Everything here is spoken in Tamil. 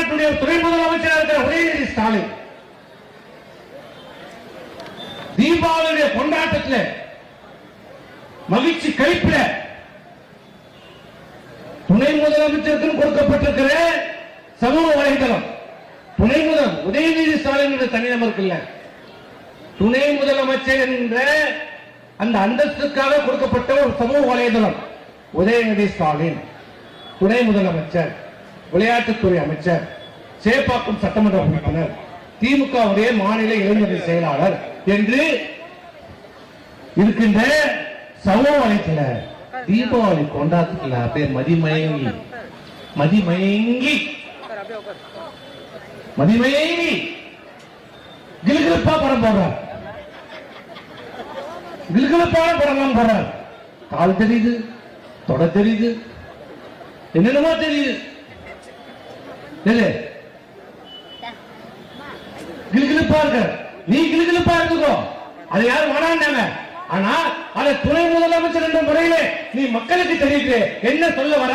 தமிழ்நாட்டுடைய துணை முதலமைச்சராக இருக்கிற உதயநிதி ஸ்டாலின். தீபாவளியுடைய கொண்டாட்டத்தில் மகிழ்ச்சி கழிப்பில துணை முதலமைச்சருக்கும் கொடுக்கப்பட்டிருக்கிற சமூக வலைதளம் துணை முதல் உதயநிதி ஸ்டாலின் என்ற தனிநபருக்கு இல்ல துணை முதலமைச்சர் என்ற அந்த அந்தஸ்துக்காக கொடுக்கப்பட்ட ஒரு சமூக வலைதளம் உதயநிதி ஸ்டாலின் துணை முதலமைச்சர். விளையாட்டுத்துறை அமைச்சர் சேப்பாக்கம் சட்டமன்ற உறுப்பினர் திமுகவுடைய மாநில இளைஞர் செயலாளர் என்று இருக்கின்ற சமூக தீபாவளி கொண்டாட்டத்துல அப்படியே மதிமயங்கி மதிமயங்கி மதிமயங்கி கிலுகிலுப்பா படம் போடுறார். கிலுகிலுப்பான படம்லாம் போடுறார். கால் தெரியுது தொட தெரியுது என்னென்னமோ தெரியுது. இல்ல கிளுகிழுப்பா இருக்க. நீ கிலுகிலுப்பா இருந்துக்கோ. அது யாரும் வேணாண்டாங்க ஆனா அதை துணை முதலமைச்சர் என்ற முறையிலே நீ மக்களுக்கு தெரிவித்து என்ன சொல்ல வர?